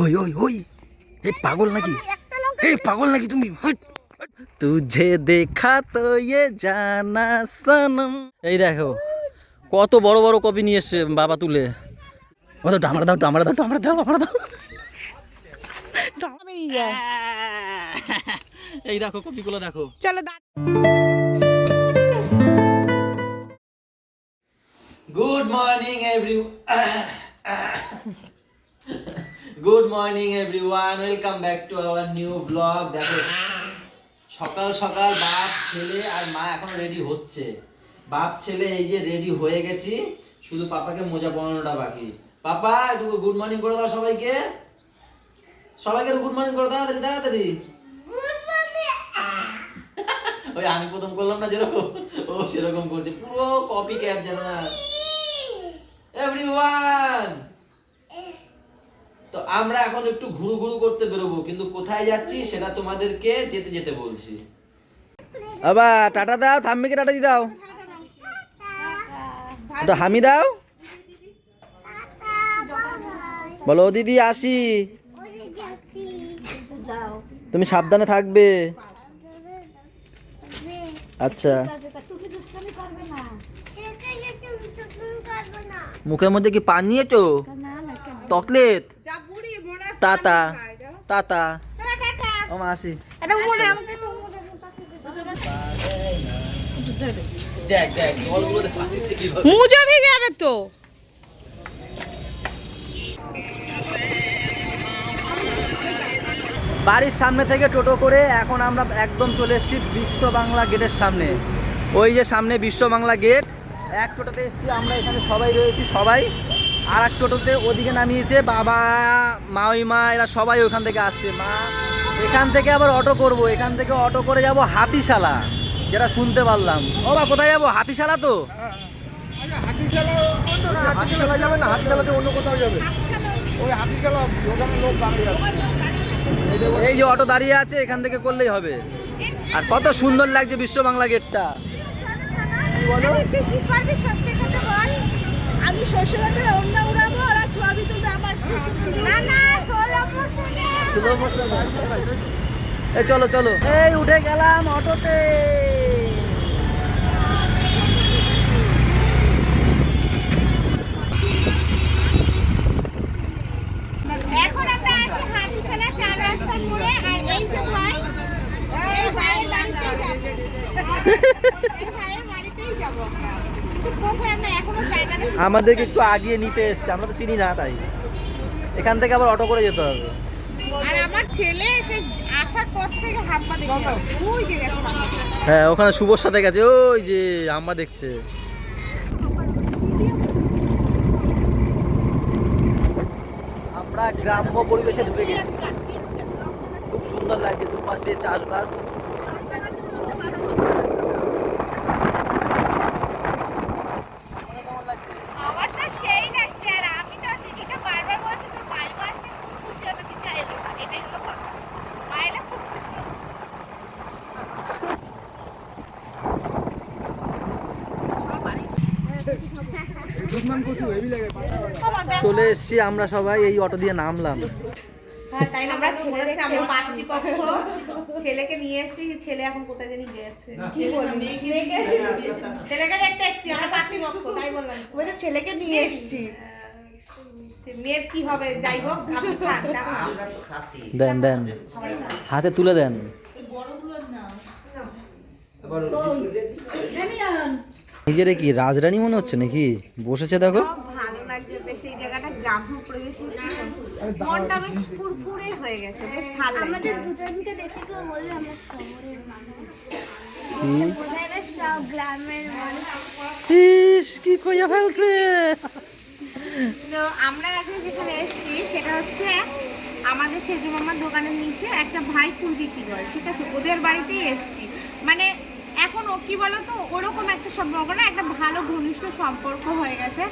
ওই ওই ওই। এই পাগল নাকি? এই পাগল নাকি তুমি। তুঝে দেখা তো ये জানা সনম। এই দেখো কত বড় বড় কপি নিয়ে এসছে বাবা তুলে। ও তো ডামরা দাও ডামরা দাও ডামরা দাও ডামরা দাও। এই দেখো কপিগুলো দেখো। চলো good morning every good morning everyone welcome back to our new blog দেখো সকাল সকাল বাপ ছেলে আর মা এখন রেডি হচ্ছে। বাপ ছেলে এই যে রেডি হয়ে গেছি। শুধু পাপাকে মোজা পরানোটা বাকি। পাপা একটু গুড মর্নিং করে দাও সবাইকে। সবাইকে গুড মর্নিং করে দাও তাড়াতাড়ি তাড়াতাড়ি। ওই আমি প্রথম করলাম না যেরকম ও সেরকম করছে। পুরো কপি ক্যাপ জানা এভরিওয়ান তো আমরা এখন একটু ঘুরু ঘুরু করতে বেরোবো কিন্তু কোথায় যাচ্ছি সেটা তোমাদেরকে যেতে যেতে বলছি। বাবা টাটা দাও থাম্মিকে টাটা দি দাও। তো হামি দাও। বলো ও দিদি আসি। তুমি সাবধানে থাকবে। আচ্ছা। মুখের মধ্যে কি পান নিয়েছো চকলেট টাটা। ও মা আসি। মুজো ভেজে যাবে তো। বাড়ির সামনে থেকে টোটো করে এখন আমরা একদম চলে এসেছি বিশ্ব বাংলা গেটের সামনে। ওই যে সামনে বিশ্ব বাংলা গেট এক টোটোতে এসেছি আমরা এখানে সবাই রয়েছি সবাই। আর এক টোটোতে ওদিকে নামিয়েছে বাবা মাইমা এরা সবাই ওখান থেকে আসছে। মা এখান থেকে আবার অটো করব এখান থেকে অটো করে যাব হাতিশালা যেটা শুনতে পারলাম। ও বা কোথায় যাব? হাতিশালা তো? হাতিশালা যাবে না হাতিশালাতে অন্য কোথাও যাবে। ওই হাতিশালা ওখানে লোক এই যে অটো দাঁড়িয়ে আছে এখান থেকে করলেই হবে। আর কত সুন্দর লাগছে বিশ্ব বাংলা গেটটা। আমি সর্ষে অন্য ছবি তুলবে আমার না না সোলো স্লো মোশন এই চলো চলো। এই উঠে গেলাম অটোতে। এখন আমরা আছি হাতিশালা চার রাস্তার মোড়ে আর এই যে ভাই এই ভাইয়ের বাড়িতেই যাব এই ভাইয়ের বাড়িতেই যাব আমরা। আমাদেরকে একটু আগিয়ে নিতে এসছে আমরা তো চিনি না তাই। এখান থেকে আবার অটো করে যেতে হবে। আর আমার ছেলে সে আসার পর থেকে হাত পা দেখে হ্যাঁ ওখানে শুভর সাথে গেছে ওই যে আম্মা দেখছে। আমরা গ্রাম্য পরিবেশে ঢুকে গেছি। খুব সুন্দর লাগছে দুপাশে চাষবাস কেমন লাগছে আমার তো সেই লাগছে আর আমি তো দিদিকে বারবার বলছি তোর মাইমা আসলে খুব খুশি হতো কিন্তু এলো না এটাই হলো কথা মায়েরা খুব খুশি হতো। এসছি আমরা সবাই এই অটো দিয়ে নামলাম। আমরা ছেলে ছেলেকে নিয়ে এসেছি ছেলে এখন কোথায় জানি গেছে। কি বলবি ছেলেকে দেখতে এসেছি আমরা পার্টিপক্ষ তাই বললাম। বলছে ছেলেকে নিয়ে এসছি। মেয়ের কি হবে? যাই হোক দেন দেন। হাতে তুলে দেন। নিজেরে কি রাজরানী মনে হচ্ছে নাকি? বসেছে দেখো। তো। মনটা বেশ ফুরফুরে হয়ে গেছে বেশ ভালো আমাদের দুজনকে দেখে কেউ বলবে আমরা শহরের মানুষ। সব গ্রামের মানুষ। ইস কি কইয়া ফেলছে? তো আমরা আজকে যেখানে এসেছি সেটা হচ্ছে আমাদের সেজু মামার দোকানের নিচে একটা ভাই ফুল বিক্রি করে ঠিক আছে? ওদের বাড়িতেই এসেছি। মানে এখন ও কি বলতো? ওরকম একটা সম্পর্ক না একটা ভালো ঘনিষ্ঠ সম্পর্ক হয়ে গেছে।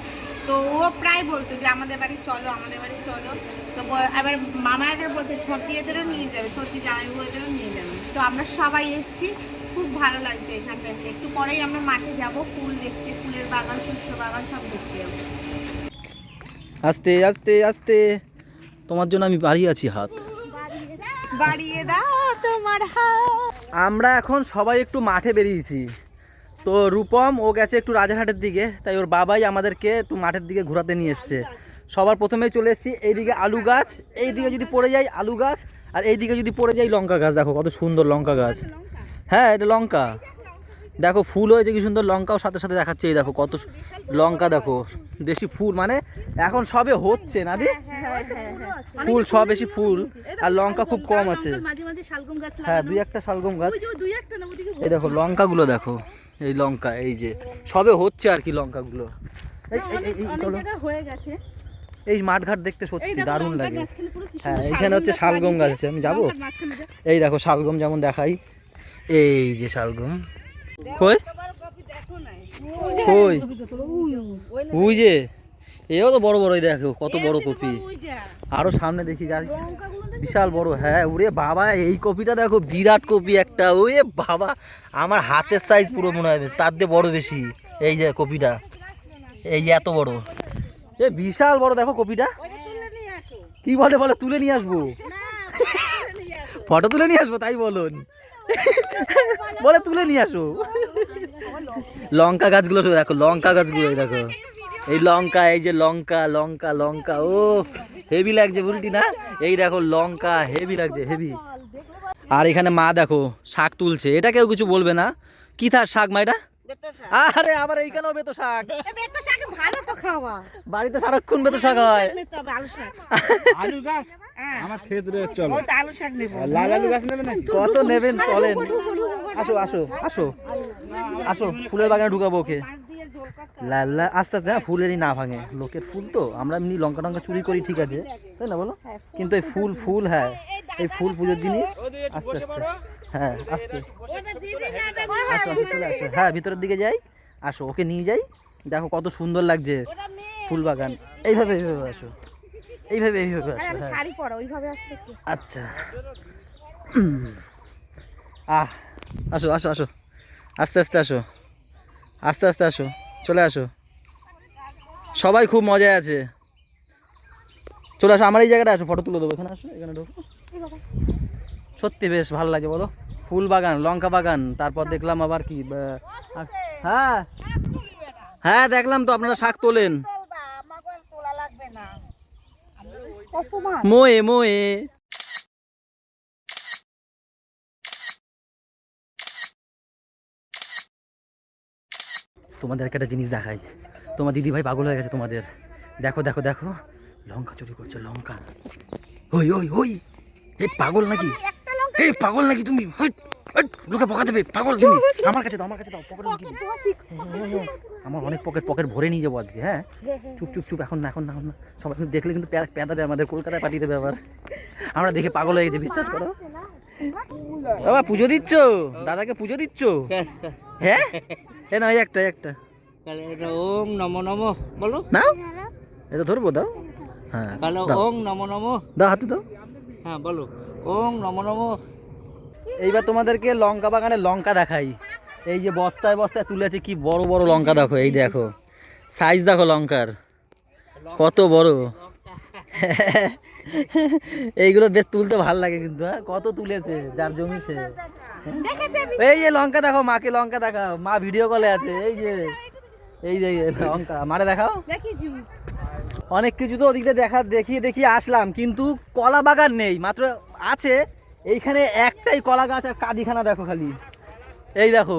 তো ও প্রায় বলতো যে আমাদের বাড়ি চলো আমাদের বাড়ি চলো। তো আবার মামাদের বলছে ছটি এদেরও নিয়ে যাবে ছটি জামাই এদেরও নিয়ে যাবে। তো আমরা সবাই এসেছি খুব ভালো লাগছে এখানটা এসে একটু পরেই আমরা মাঠে যাব ফুল দেখতে ফুলের বাগান শস্য বাগান সব দেখতে যাব। আস্তে আস্তে আস্তে তোমার জন্য আমি বাড়িয়ে আছি হাত। বাড়িয়ে দাও তোমার হাত। আমরা এখন সবাই একটু মাঠে বেরিয়েছি। তো রূপম ও গেছে একটু রাজারহাটের দিকে তাই ওর বাবাই আমাদেরকে একটু মাঠের দিকে ঘোরাতে নিয়ে এসছে। সবার প্রথমেই চলে এসেছি এইদিকে আলু গাছ এইদিকে যদি পড়ে যায় আলু গাছ আর এইদিকে যদি পড়ে যায় লঙ্কা গাছ দেখো কত সুন্দর লঙ্কা গাছ। হ্যাঁ এটা লঙ্কা। দেখো ফুল হয়েছে কি সুন্দর লঙ্কাও সাথে সাথে দেখাচ্ছে এই দেখো কত লঙ্কা দেখো বেশি ফুল মানে এখন সবে হচ্ছে না দি? ফুল সব বেশি ফুল আর লঙ্কা খুব কম আছে। মাঝে মাঝে শালগম গাছ হ্যাঁ দুই একটা শালগম গাছ। ওই যে ওই দুই একটা না ওদিকে এই দেখো লঙ্কাগুলো দেখো। এই লঙ্কা এই যে সবে হচ্ছে আর কি লঙ্কাগুলো। হয়ে গেছে। এই মাঠঘাট দেখতে সত্যি দারুণ লাগে। হ্যাঁ এখানে হচ্ছে শালগম গাছ আছে। আমি যাব? এই দেখো শালগম যেমন দেখাই। এই যে শালগম। কই? কই? ওই যে। এও তো বড় বড় এই দেখো কত বড় কপি। আরও সামনে দেখি গাছ। বিশাল বড় হ্যাঁ ওরে বাবা এই কপিটা দেখো বিরাট কপি একটা ওরে বাবা। আমার হাতের সাইজ পুরো মনে হবে তার দিয়ে বড় বেশি। এই যে কপিটা এই যে এত বড়। এ বিশাল বড় দেখো কপিটা। কি বলে বলে তুলে নিয়ে আসব? ফটো তুলে নিয়ে আসব তাই বলুন। বলে তুলে নিয়ে আসো। লঙ্কা গাছগুলো দেখো লঙ্কা গাছগুলো দেখো। এই লঙ্কা এই যে লঙ্কা লঙ্কা লঙ্কা ও হেভি লাগছে বুড়িটি না? এই দেখো লঙ্কা হেভি লাগছে হেভি আর এখানে মা দেখো শাক তুলছে। এটা কেউ কিছু বলবে না? কি থার শাক মা এটা? আরে আবার এইখানেও বেতো শাক। বেতো শাক ভালো তো খাওয়া। বাড়িতে সারাক্ষণ বেতো শাক হয়। আলু গাছ? আমার ক্ষেত রয়েছে চলো। আলু শাক নেব। লাল আলু গাছ নেবে কত নেবেন চলেন। আসো আসো আসো। আসো ফুলের বাগানে ঢুকাবো ওকে। লাল লাল আস্তে আস্তে হ্যাঁ ফুলেরই না ভাঙে। লোকের ফুল তো আমরা এমনি লঙ্কা টঙ্কা চুরি করি ঠিক আছে। তাই না বলো? কিন্তু এই ফুল ফুল হ্যাঁ এই ফুল পুজোর জিনিস আস্তে আস্তে। হ্যাঁ আস্তে। আসো আসো। আসো হ্যাঁ ভিতরের দিকে যাই। আসো ওকে নিয়ে যাই। দেখো কত সুন্দর লাগছে ফুল বাগান এইভাবে এইভাবে আসো। এইভাবে এইভাবে আসো হ্যাঁ। শাড়ি পরা ওইভাবে আসলে আচ্ছা। আহ আসো আসো আসো। আস্তে আস্তে আসো। আস্তে আস্তে আসো। চলে আসো। সবাই খুব মজায় আছে। চলে আসো আমার এই জায়গাটা আসো ফটো তুলে দেবো এখানে আসো এখানে ঢোকো। সত্যি বেশ ভালো লাগে বলো। ফুল বাগান লঙ্কা বাগান তারপর দেখলাম আবার কি হ্যাঁ। হ্যাঁ দেখলাম তো আপনারা শাক তোলেন। তোলা লাগবে না। মোয়ে মোয়ে। তোমাদেরকে একটা জিনিস দেখাই। তোমার দিদি ভাই পাগল হয়ে গেছে তোমাদের। দেখো দেখো দেখো। লঙ্কা চুরি করছে লঙ্কা। ওই ওই ওই। এই পাগল নাকি? এই পাগল নাকি তুমি? লোকে পকা দেবে। পাগল তুমি। আমার কাছে দাও আমার কাছে দাও পকেটে দিই। হ্যাঁ, হ্যাঁ, আমার অনেক পকেট পকেট ভরে নিয়ে যাব আজকে হ্যাঁ? চুপ চুপ চুপ এখন না এখন না এখন না। সবাই কিন্তু দেখলে কিন্তু প্যা- প্যাঁদাবে আমাদের কলকাতায় পাঠিয়ে দেবে আবার। আমরা দেখে পাগল হয়ে গেছি বিশ্বাস করো। বাবা পুজো দিচ্ছ? দাদাকে পুজো দিচ্ছ? হ্যাঁ? এ না একটা একটা। ওম নমো নমো বলো। নাও। এটা ধরবো দাও। হ্যাঁ ওম নমো নমো। দাও হাতে দাও। হ্যাঁ বলো। ওম নমো নমো। এইবার তোমাদেরকে লঙ্কা বাগানে লঙ্কা দেখাই। এই যে বস্তায় বস্তায় তুলেছে কি বড় বড় লঙ্কা দেখো এই দেখো। সাইজ দেখো লঙ্কার। কত বড়। এইগুলো বেশ তুলতে ভালো লাগে কিন্তু হ্যাঁ? কত তুলেছে যার জমি সে। এই যে লঙ্কা দেখো মাকে লঙ্কা দেখাও মা ভিডিও কলে আছে এই যে। এই যে লঙ্কা মারে দেখাও। অনেক কিছু তো ওদিকে দেখা দেখিয়ে দেখিয়ে আসলাম কিন্তু কলা বাগান নেই মাত্র আছে এইখানে একটাই কলা গাছ আর কাদিখানা দেখো খালি। এই দেখো।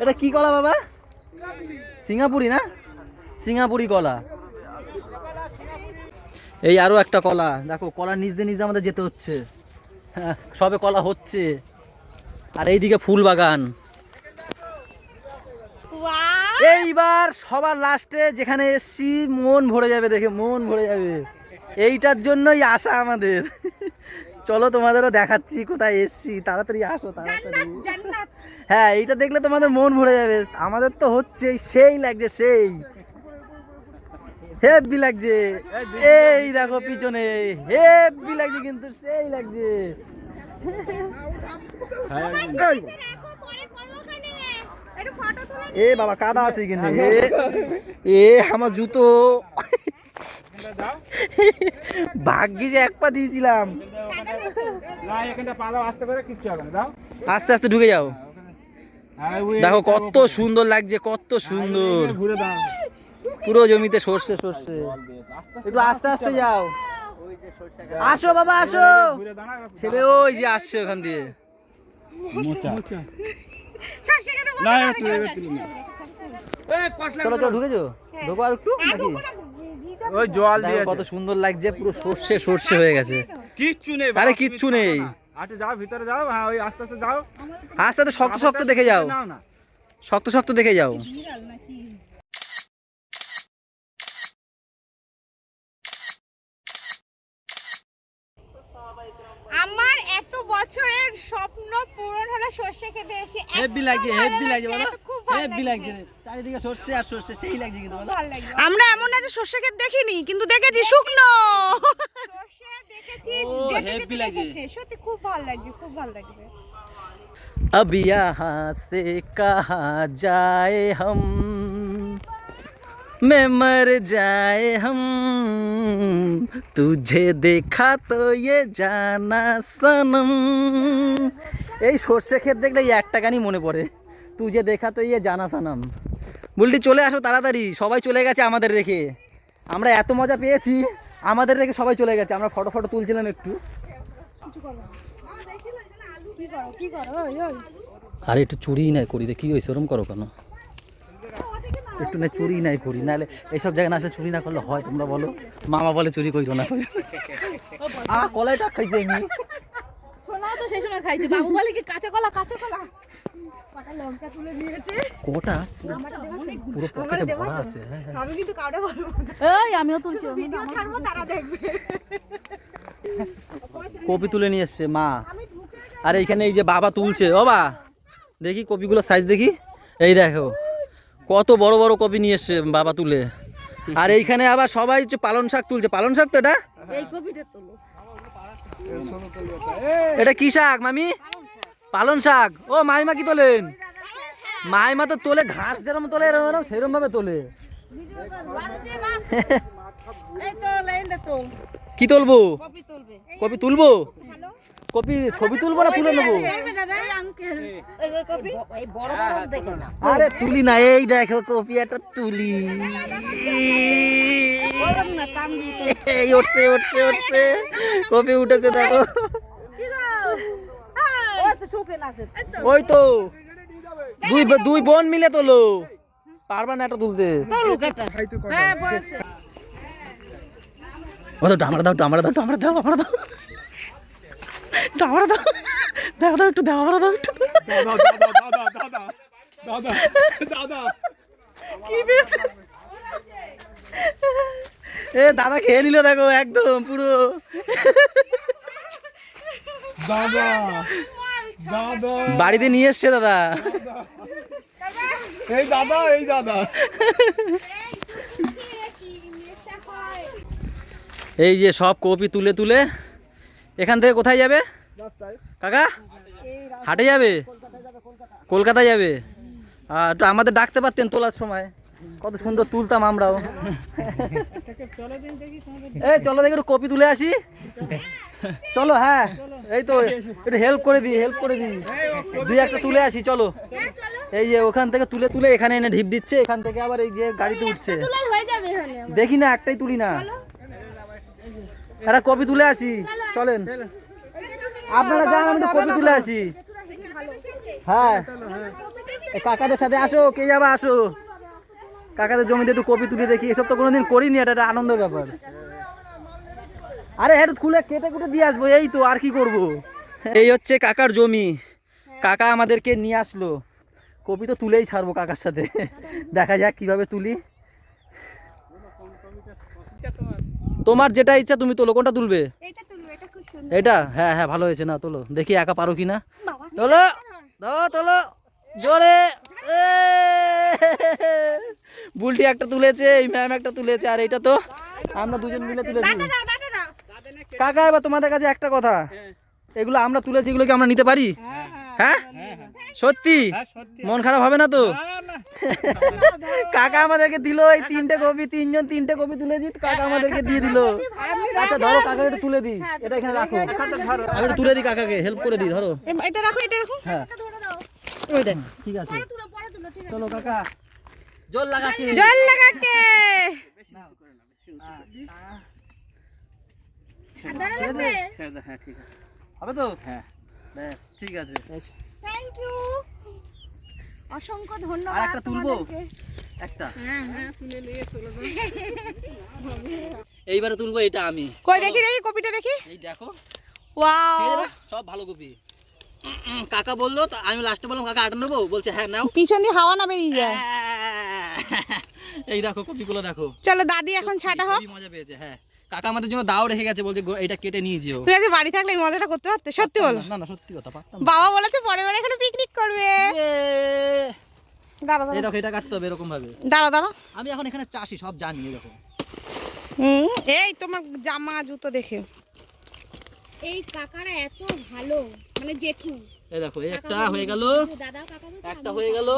এটা কি কলা বাবা? সিঙ্গাপুরি না? সিঙ্গাপুরি কলা। এই আরও একটা কলা। দেখো কলা নিজ দিয়ে নিজ আমাদের যেতে হচ্ছে। হ্যাঁ, সবে কলা হচ্ছে। আর এইদিকে ফুল বাগান। এইবার সবার লাস্টে যেখানে এসছি মন ভরে যাবে দেখে মন ভরে যাবে। এইটার জন্যই আশা আমাদের। চলো তোমাদেরও দেখাচ্ছি কোথায় এসছি। তাড়াতাড়ি আসো তাড়াতাড়ি। হ্যাঁ এইটা দেখলে তোমাদের মন ভরে যাবে। আমাদের তো হচ্ছে সেই লাগছে সেই। হেভি লাগছে। এই দেখো পিছনে হেভি লাগছে কিন্তু সেই লাগছে। এ বাবা কাদা আছে কিন্তু। এ এ আমার জুতো। ভাগ্যি যে এক পা দিয়েছিলাম। আসতে পারে কিচ্ছু হবে না দাও আস্তে আস্তে ঢুকে যাও। হ্যাঁ, দেখো কত সুন্দর লাগছে কত সুন্দর। ঘুরে দাও। পুরো জমিতে সর্ষে সর্ষে। একটু আস্তে আস্তে যাও। আসো বাবা আসো। ছেলে ওই যে আসছে ওখান দিয়ে। চলো চলো ঢুকেছো? ঢোকো আর একটু ওই জল দিয়েছে। কত সুন্দর লাগছে পুরো সর্ষে সর্ষে হয়ে গেছে। কিচ্ছু নেই আরে কিচ্ছু নেই। আটু যাও ভিতরে যাও। হ্যাঁ ওই আস্তে আস্তে যাও। আস্তে আস্তে শক্ত শক্ত দেখে যাও। শক্ত শক্ত দেখে যাও আমার এত বছরের স্বপ্ন পূরণ হলো সর্ষে খেতে এসে এত হেভি লাগছে ভালো হেভি লাগছে বলো এত খুব ভালো হেভি লাগছে চারিদিকে সর্ষে আর সর্ষে সেই লাগছে কিন্তু বলো ভালো লাগছে আমরা এমন না যে সর্ষে ক্ষেত দেখিনি কিন্তু দেখেছি শুকনো সর্ষে দেখেছি ও, যেতে হেব্বি যেতে লাগছে। দেখেছি সত্যি খুব ভালো লাগছে খুব ভালো লাগছে अब यहाँ से कहाँ जाए हम मैं मर जाए हम तुझे देखा तो ये জানা সনম এই সর্ষে ক্ষেত দেখলে এই একটা গানই মনে পড়ে তুঝে দেখা তো ইয়ে জানা সানাম বললি চলে আসো তাড়াতাড়ি সবাই চলে গেছে আমাদের রেখে আমরা এত মজা পেয়েছি আমাদের রেখে সবাই চলে গেছে আমরা ফটো ফটো তুলছিলাম একটু আরে একটু চুরি নাই করি দেখি ওই সেরম করো কেন একটু না চুরি নাই করি নাহলে এইসব জায়গায় না আসলে চুরি না করলে হয় তোমরা বলো। মামা বলে চুরি করিও না। আ কলাই টাক খাইছে আমি শোনাও তো সেই সময় খাইছে বাবু বলে কি কাঁচা কলা কাঁচা কলা? কটা লঙ্কা তুলে নিয়েছে। কোটা? পুরো পকেটে ভরা আছে হ্যাঁ, হ্যাঁ। আমি কিন্তু কাউকে বলব এই আমিও তুলছি ভিডিও ছাড়বো তারা দেখবে। কপি তুলে নিয়ে এসছে মা। আর এইখানে এই যে বাবা তুলছে ও বা। দেখি কপিগুলো সাইজ দেখি। এই দেখো। কত বড় বড় কপি নিয়ে এসছে বাবা তুলে। আর এইখানে আবার সবাই হচ্ছে পালন শাক তুলছে পালন শাক তো এটা? এটা কি শাক মামি? পালন শাক। ও মাইমা কি তোলেন? মাইমা তো তোলে ঘাস যেরকম তোলে এরকম সেরকম ভাবে তোলে। কি তুলবো। কপি তুলবে? কপি ছবি তুলবো না তুলে নেব? আরে তুলি না এই দেখো কপি একটা তুলি। এই উঠছে উঠছে উঠছে। কপি উঠেছে দেখো। ওই তো দুই দুই বোন মিলে তোলো। পারবা না একটা তুলতে। ও তো ডামরা দাও ডামরা দাও ডামরা দাও আমরা দাও। ডামরা দাও দাও দাও একটু দাও আমরা দাও একটু। দাদা দাদা দাদা দাদা দাদা দাদা এ দাদা খেয়ে নিল দেখো একদম পুরো। দাদা দাদা। বাড়িতে নিয়ে এসছে দাদা। এই দাদা এই দাদা। এই যে সব কপি তুলে তুলে এখান থেকে কোথায় যাবে? কাকা? হাটে যাবে? কলকাতায় যাবে? আহ, একটু আমাদের ডাকতে পারতেন তোলার সময়। কত সুন্দর তুলতাম আমরাও। এই চলো দেখি একটু কপি তুলে আসি। চলো হ্যাঁ। এই তো একটু হেল্প করে দিই হেল্প করে দিই। দুই একটা তুলে আসি চলো। এই যে ওখান থেকে তুলে তুলে এখানে এনে ঢিপ দিচ্ছে এখান থেকে আবার এই যে গাড়িতে উঠছে। দেখি না একটাই তুলি না। একটা কপি তুলে আসি। চলেন। আপনারা যান আমি কপি তুলে আসি। হ্যাঁ। কাকাদের সাথে আসো, কে যাবা আসো। কাকাদের জমিতে একটু কপি তুলে দেখি। এসব তো কোনোদিন করিনি, এটা একটা আনন্দের ব্যাপার। আরে, এটা খুলে কেটে কুটে দিয়ে আসব, এই তো, আর কি করব? এই হচ্ছে কাকার জমি। কাকা আমাদেরকে নিয়ে আসলো। কপি তো তুলেই ছাড়বো কাকার সাথে। দেখা যাক কীভাবে তুলি। তোমার যেটা ইচ্ছা তুমি তোলো কোনটা তুলবে? এটা তুলবে এটা খুব সুন্দর। এটা? হ্যাঁ হ্যাঁ ভালো হয়েছে না তোলো। দেখি একা পারো কিনা। তোলো দাও তোলো। জোরে। বুলটি একটা তুলেছে এই ম্যাম একটা তুলেছে আর এটা তো আমরা দুজন মিলে তুলেছি। দাও দাদা দাও। কাকা এবার তোমাদের কাছে একটা কথা। এগুলো আমরা তুলেছি এগুলো কি আমরা নিতে পারি? হ্যাঁ সত্যি? হ্যাঁ মন খারাপ হবে না তো? না, না। কাকা আমাদেরকে দিল এই তিনটে কপি তিনজন তিনটে কপি তুলে দিত কাকা আমাদেরকে দিয়ে দিল। আচ্ছা ধরো কাকা একটু তুলে দিই এটা এখানে রাখো। আমি একটু তুলে দিই কাকাকে হেল্প করে দিই ধরো। এটা রাখো এটা রাখো। হ্যাঁ। ওই দেখ। ঠিক আছে। চলো কাকা। জল লাগাকে। জল লাগাকে। ঠিক আছে ছেড়ে দাও, হ্যাঁ ঠিক আছে। হবে তো? হ্যাঁ ব্যাস ঠিক আছে। থ্যাংক ইউ অসংখ্য আর একটা তুলবো? একটা। এইবারে তুলবো এটা আমি। কই দেখি দেখি কপিটা দেখি। এই দেখো। ওয়াও। সব ভালো কপি। কাকা বলল তা আমি লাস্টে বললাম কাকা আটা নেব? বলছে হ্যাঁ নাও। পিছন দিয়ে হাওয়া না বেরিয়ে যায় এই দেখো কপিগুলো দেখো। চলো দাদি এখন ছাটা হোক। মজা পেয়েছে হ্যাঁ। কাকা আমাদের জন্য দাও রেখে গেছে বলছে এটা কেটে নিয়ে যেও। তুমি আজ বাড়ি থাকলে এই মজাটা করতে পারতে? সত্যি বলো। না না সত্যি কথা পারতাম বাবা বলেছে পরে বারে এখানে পিকনিক করবে। এ, দাঁড়া এই দেখো এটা কাটতে হবে এরকম ভাবে। দাঁড়া দাঁড়া আমি এখন এখানে চাষি সব জানি এই দেখো। হুম এই তোমার জামা জুতো দেখে। এই কাকারা এত ভালো মানে জেঠু। এই দেখো এই একটা হয়ে গেল। দাদা কাকা একটা হয়ে গেল।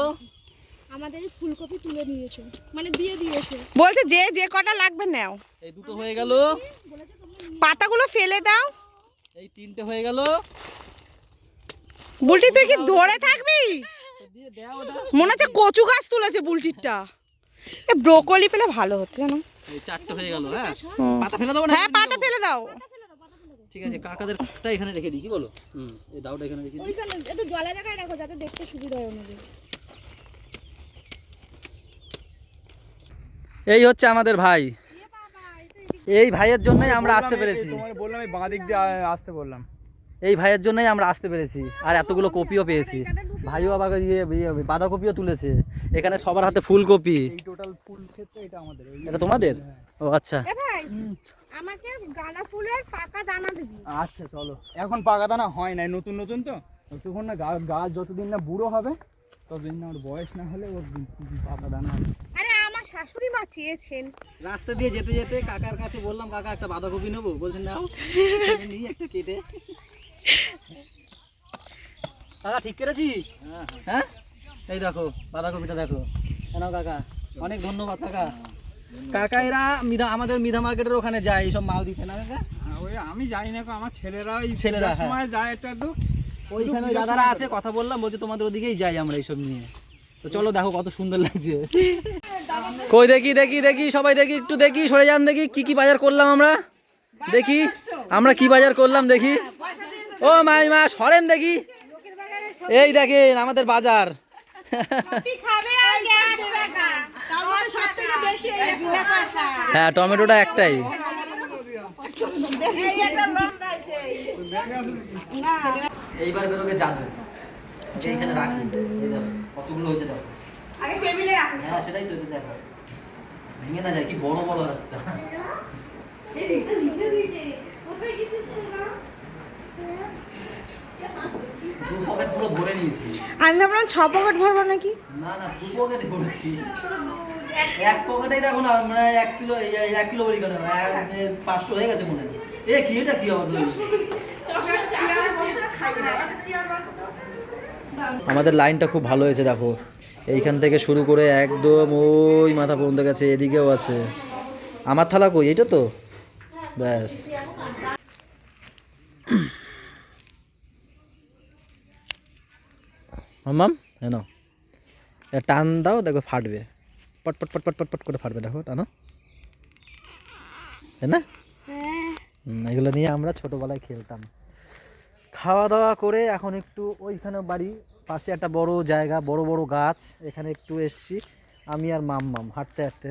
আমাদের ফুলকপি তুলে নিয়েছে। মানে দিয়ে দিয়েছে। বলছে যে যে কটা লাগবে নাও। এই দুটো হয়ে গেল। পাতাগুলো ফেলে দাও। এই তিনটে হয়ে গেল। বুলটি তুই কি ধরে থাকবি? দাও মনে হচ্ছে কচু গাছ তুলেছে বুলটিরটা। এ ব্রোকলি পেলে ভালো হতো জানো? চারটে হয়ে গেল হ্যাঁ? পাতা ফেলে দেবো না হ্যাঁ পাতা ফেলে দাও। ঠিক আছে কাকাদেরটা এখানে রেখে দিই কি বলো? হুম এই দাওটা এখানে রেখে দিই। ওইখানে একটু জলা জায়গায় রাখো যাতে দেখতে সুবিধা হয় ওনাদের এই হচ্ছে আমাদের ভাই। এই ভাইয়ের জন্যই আমরা আসতে পেরেছি। বললাম এই বাঁ দিক দিয়ে আসতে বললাম। এই ভাইয়ের জন্যই আমরা আসতে পেরেছি। আর এতগুলো কপিও পেয়েছি। ভাইও আবার ইয়ে ইয়ে বাঁধাকপিও তুলেছে। এখানে সবার হাতে ফুলকপি। টোটাল ফুল ক্ষেত্রে এটা আমাদের। এটা তোমাদের? ও আচ্ছা। আমাকে গাঁদা ফুলের পাকা দানা দিবি। আচ্ছা চলো। এখন পাকা দানা হয় নাই। নতুন নতুন তো? যতক্ষণ না গাছ যতদিন না বুড়ো হবে ততদিন না ওর বয়স না হলে ওর পাকা দানা হবে। আরে আমার শাশুড়ি মা চেয়েছেন। রাস্তা দিয়ে যেতে যেতে কাকার কাছে বললাম কাকা একটা বাঁধাকপি নেব? বলছেন নাও। নিই একটা কেটে। কাকা ঠিক করেছি হ্যাঁ এই দেখো বাঁধাকপিটা দেখো। নাও কাকা অনেক ধন্যবাদ কাকা। কাকা এরা মিধা আমাদের মিধা মার্কেটের ওখানে যায় এইসব মাল দিতে না কাকা? হ্যাঁ, ওই আমি যাই না আমার ছেলেরা ওই ছেলেরা, হ্যাঁ। সময় যায় একটা দু ওইখানে ওই দাদারা আছে কথা বললাম বলছে তোমাদের ওদিকেই যাই আমরা এইসব নিয়ে। তো চলো দেখো কত সুন্দর লাগছে। কই দেখি দেখি দেখি সবাই দেখি একটু দেখি সরে যান দেখি কি কি বাজার করলাম আমরা? দেখি আমরা কি বাজার করলাম দেখি। ও মাই মা সরেন দেখি। এই দেখেন আমাদের বাজার। হ্যাঁ টমেটোটা একটাই। এইবার বেরোবে জাদু। যে এখানে রাখি কতগুলো হয়েছে দেখো। আগে টেবিলে রাখো। হ্যাঁ সেটাই তো দেখো ভেঙে না যায় কি বড় বড় একটা। দু পকেট পুরো ভরে নিয়েছি। আমি ভাবলাম ছ পকেট ভরবো নাকি? না না দু পকেটে ভরেছি। এক পকেটেই দেখো না মানে এক কিলো এই- এই এক কিলো বলি কেন? পাঁচশো হয়ে গেছে মনে এ কি এটা কি বলছিস? আমাদের লাইনটা খুব ভালো হয়েছে দেখো। এইখান থেকে শুরু করে একদম ওই মাথা পর্যন্ত গেছে, এদিকেও আছে। আমার থালা কই? এইটা তো? ব্যাস। মাম হ্যাঁ এটা টান দাও, দেখো ফাটবে। পট পট পট পট পট পট করে ফাটবে, দেখো, টানো। তাই না? এগুলো নিয়ে আমরা ছোটোবেলায় খেলতাম। খাওয়া দাওয়া করে এখন একটু ওইখানে বাড়ি পাশে একটা বড় জায়গা বড় বড় গাছ। এখানে একটু এসছি। আমি আর মাম মাম হাঁটতে হাঁটতে।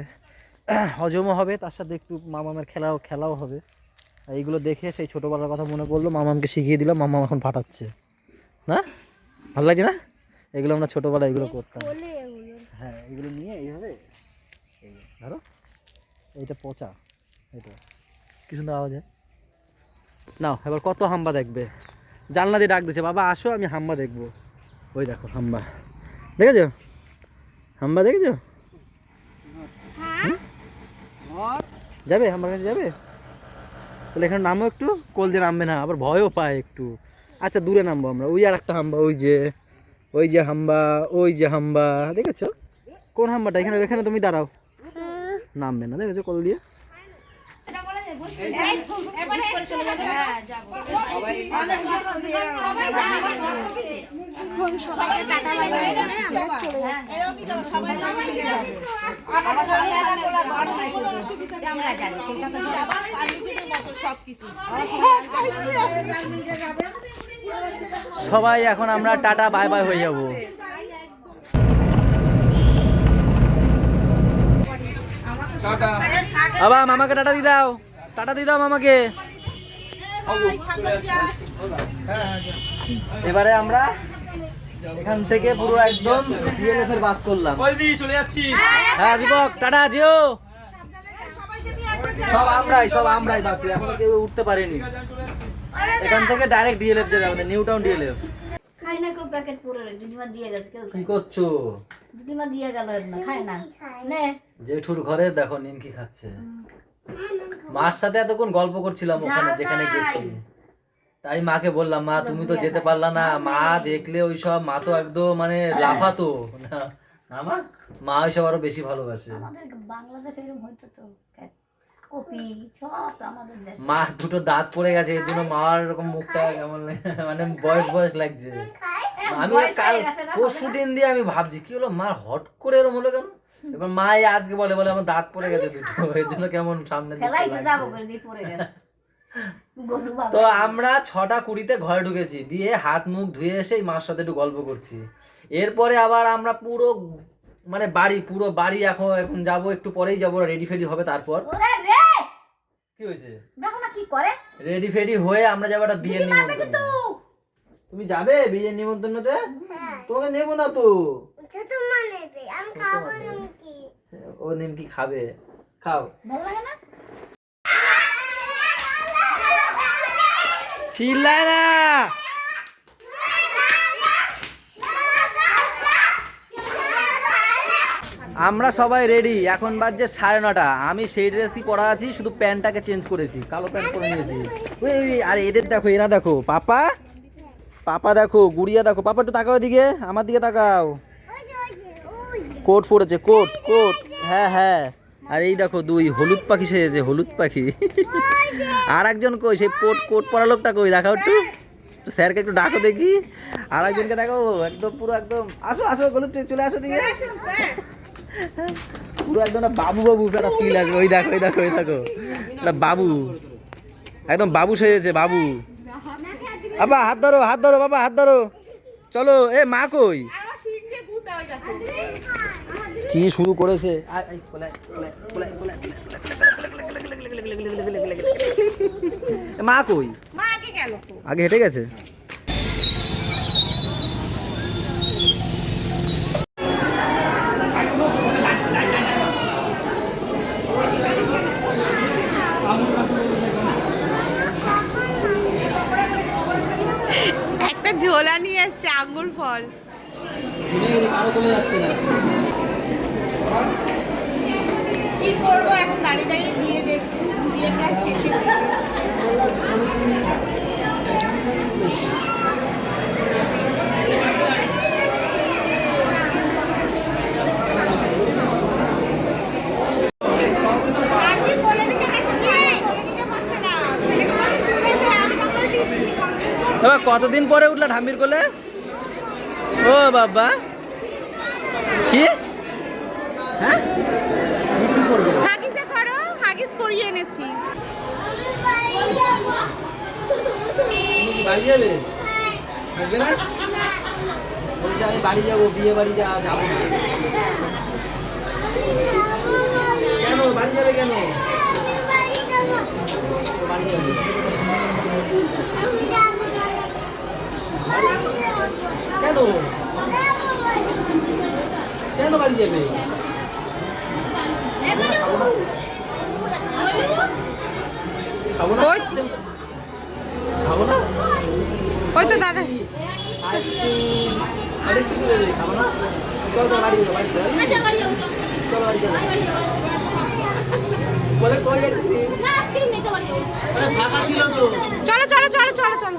হজমও হবে তার সাথে একটু মামামের খেলাও খেলাও হবে। এইগুলো দেখে সেই ছোটোবেলার কথা মনে পড়ল মামামকে শিখিয়ে দিলাম মামাম এখন ফাটাচ্ছে না? ভালো লাগছে না? এগুলো আমরা ছোটোবেলায় এগুলো করতাম। হ্যাঁ এগুলো নিয়ে এইভাবে এই ধরো এইটা পচা এটা কি সুন্দর আওয়াজ হয়। নাও এবার কত হাম্বা দেখবে। জানলা দিয়ে ডাক দিচ্ছে বাবা আসো আমি হাম্বা দেখব। ওই দেখো হাম্বা। দেখেছ? হাম্বা দেখেছ? যাবে? হাম্বার কাছে যাবে? তাহলে এখানে নামো একটু। কোল দিয়ে নামবে না আবার ভয়ও পায় একটু। আচ্ছা দূরে নামবো আমরা। ওই আর একটা হাম্বা ওই যে ওই যে হাম্বা ওই যে হাম্বা। দেখেছ? কোন হাম্বাটা? এখানে এখানে তুমি দাঁড়াও। নামবে না দেখেছ? কল দিয়ে? সবাই এখন আমরা টাটা বাই বাই হয়ে যাব। বাবা মামাকে টাটা দি দাও। টাটা দি আমাকে এবারে আমরা এখান থেকে পুরো একদম ডিএলএফ এর বাস করলাম। চলে যাচ্ছি। হ্যাঁ দীপক টাটা যেও সব আমরাই সব আমরাই বাসে এখনও কেউ উঠতে পারেনি। এখান থেকে ডাইরেক্ট ডিএলএফ যাবে আমাদের নিউ টাউন ডিএলএফ খাই না কেউ প্যাকেট পরে রয়েছে দিদিমা দিয়ে গেছে কেউ কি করছ? দিদিমা দিয়ে গেল না খায় না। নে। জেঠুর ঘরে দেখো নিমকি খাচ্ছে। মার সাথে এতক্ষণ গল্প করছিলাম ওখানে যেখানে গেছি। তাই মাকে বললাম মা তুমি তো যেতে পারলা না। মা দেখলে ওই সব মা তো একদম মানে লাফাতো। না মা? ওইসব আরও বেশি ভালোবাসে। মা দুটো দাঁত পড়ে গেছে এই জন্য মার এরকম মুখটা কেমন মানে বয়স বয়স লাগছে। আমি কাল হয়ে পরশু দিন দিয়ে আমি ভাবছি কি হলো? মার হট করে এরকম হলো কেন? এবার মা আজকে বলে বলে আমার দাঁত পড়ে গেছে দুটো। এই জন্য কেমন সামনে তো লাগছে। যাব করে দিয়ে পড়ে গেছে। গরু বাবা। তো আমরা ছটা কুড়িতে ঘরে ঢুকেছি দিয়ে হাত মুখ ধুয়ে এসে মার সাথে একটু গল্প করছি। এরপরে আবার আমরা পুরো মানে বাড়ি পুরো বাড়ি এখন এখন যাব একটু পরেই যাব রেডি ফেডি হবে তারপর। কি হয়েছে? দেখো না কি করে। রেডি ফেডি হয়ে আমরা যাব একটা বিয়ের নিমন্ত্রণ। তুমি যাবে বিয়ের নিমন্ত্রণতে? তোমাকে নেব না তো? ও নিমকি খাবে। খাও। ভালো লাগে না? চিল্লায় না আমরা সবাই রেডি এখন বাজছে সাড়ে নটা। আমি সেই ড্রেসই পরা আছি শুধু প্যান্টটাকে চেঞ্জ করেছি। কালো প্যান্ট পরে নিয়েছি। আরে এদের দেখো এরা দেখো। পাপা? পাপা দেখো গুড়িয়া দেখো। পাপা একটু তাকাও দিকে আমার দিকে তাকাও। কোট পড়েছে কোট কোট। হ্যাঁ হ্যাঁ। আর এই দেখো দুই, হলুদ পাখি সেজেছে, হলুদ পাখি। আর একজন কই, সেই কোট কোট পরা লোকটা কই? দেখাও একটু। স্যারকে একটু ডাকো দেখি। আর একজনকে দেখো, একদম পুরো একদম। আসো আসো, হলুদ চলে আসো দিকে। পুরো একদম বাবু বাবু, একটা ফিল আসবে। ওই দেখো ওই দেখো ওই দেখো। বাবু। একদম বাবু সেজেছে, বাবু। বাবা হাত ধরো হাত ধরো, বাবা, হাত ধরো। চলো, এ মা কই? কি শুরু করেছে? মা কই? আগে হেঁটে গেছে? একটা ঝোলা নিয়ে আসছে আঙ্গুর ফল। আরও বলে যাচ্ছে না। কতদিন পরে উঠলা ঠাম্বির কোলে? ও বাবা। কি? হ্যাঁ? হাগিসে করো হাগিস পরিয়ে এনেছি। বাড়ি যাবে? থাকবে না? বলছে আমি বাড়ি যাব বিয়ে বাড়ি যা যাব না। কেন? বাড়ি যাবে কেন? বাড়ি যাবে। কেন? কেন বাড়ি যাবে? খাব না? খাব না? ওই তো দাদা। আরেকটু কি দেবে খাব না? চল তো বাড়ি যাব বাড়ি যাব বাড়ি যাব চল। বাড়ি যাব। বলে কই আইসক্রিম না আইসক্রিম নেই তো আরে ফাঁকা ছিল তো। চলো চলো চলো চলো চলো।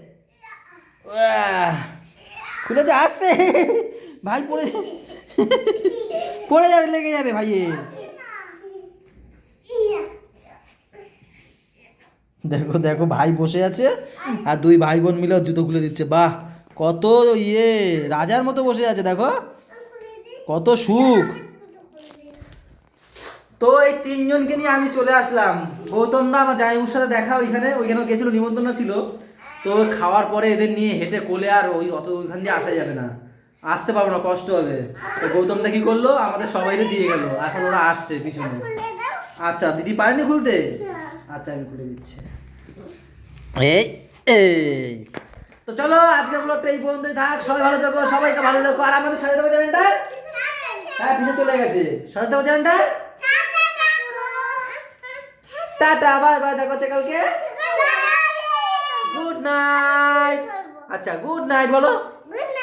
খুলেছে আসতে। ভাই, পড়ে পড়ে যাবে, লেগে যাবে ভাইয়ের দেখো দেখো, ভাই বসে আছে আর দুই ভাই বোন মিলে জুতো খুলে দিচ্ছে। বাহ, কত ইয়ে রাজার মতো বসে আছে, দেখো। কত সুখ। তো এই তিনজনকে নিয়ে আমি চলে আসলাম। গৌতম দা, আমার জামাইবুর সাথে দেখা ওইখানে ওইখানে গেছিল, নিমন্ত্রণ ছিল। তো খাওয়ার পরে এদের নিয়ে হেঁটে কোলে আর ওই অত ওইখান দিয়ে আসা যাবে না। আসতে পারব না কষ্ট হবে। তো গৌতম দা কি করল আমাদের সবাইকে দিয়ে গেল। এখন ওরা আসছে পিছনে। আচ্ছা দিদি পারেনি খুলতে? আচ্ছা আমি খুলে দিচ্ছি। এই এই। তো চলো আজকে ব্লগটা এই পর্যন্তই থাক। সবাই ভালো থেকো সবাইকে ভালো থেকো আর আমাদের সাথে থাকো চ্যানেলটা। হ্যাঁ পিছিয়ে চলে গেছে। সাথে থাকো চ্যানেলটা। টাটা বাই বাই দেখা হচ্ছে কালকে। নাইট আচ্ছা গুড নাইট বলো। গুড